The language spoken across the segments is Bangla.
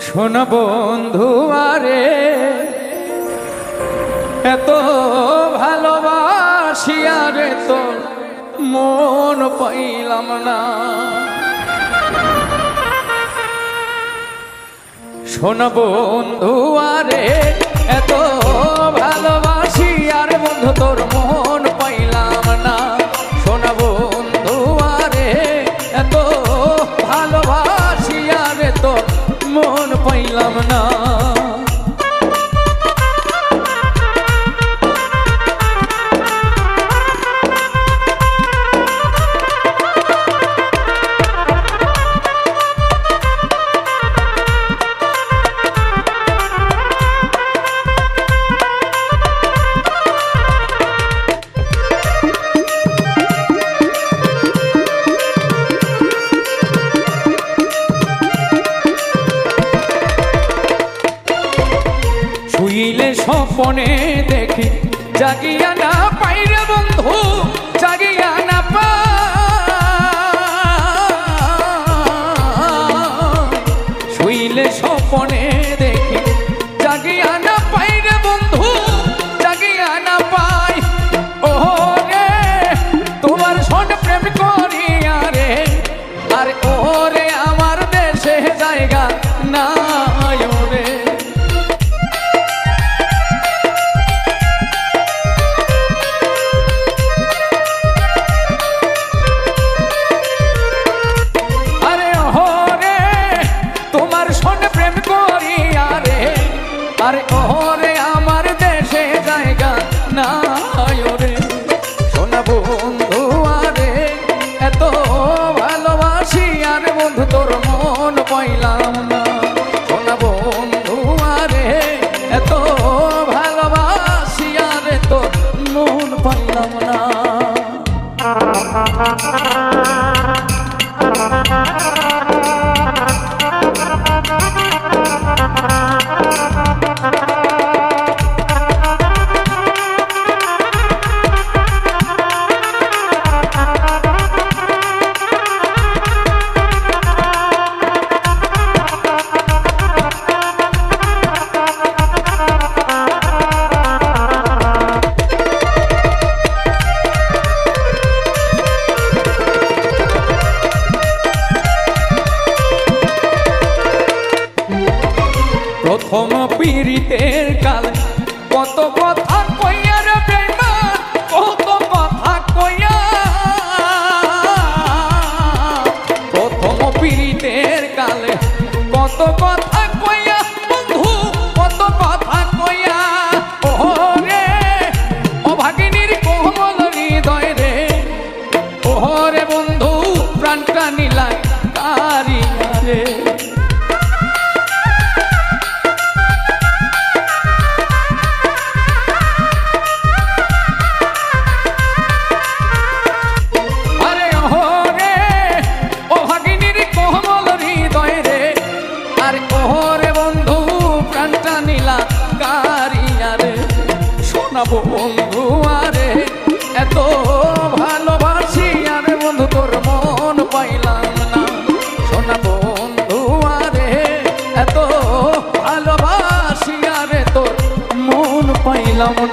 শোন বন্ধু, আরে, এত ভালোবাসি, আরে তো মন পাইলাম না। শোন বন্ধু, আরে, এত ভালোবাসি মন পাইলাম না স্বপনে দেখি, জাগিয়া না পাইরে বন্ধু, জাগিয়া না পাই শুইলে স্বপনে দেখি, জাগিয়া না পাইরে বন্ধু, জাগিয়া না পাই। ও রে তোমার সন প্রেম করিয়া রে, আর ও রে প্রথম পীড়িতের কাল কত কথা কইয়া রে প্রেমা, কত কথা কইয়া। প্রথম পীড়িতের কালে কত কথা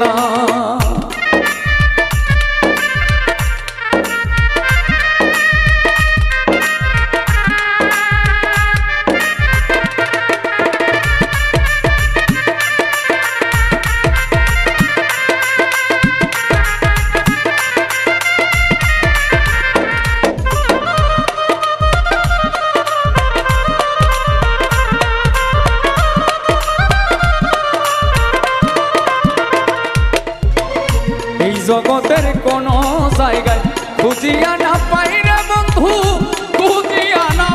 পাইলাম জগতের কোন জায়গায় খুঁজিয়া না পাই রে বন্ধু, খুঁজিয়া না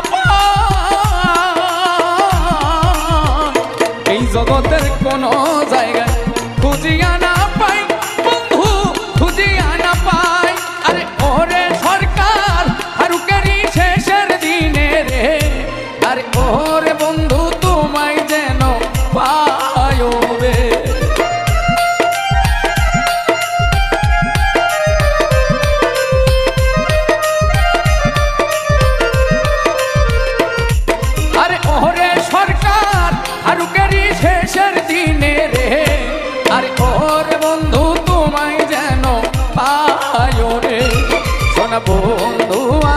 পাই। জগতের কোন জায়গায় খুঁজিয়া না বন্ধু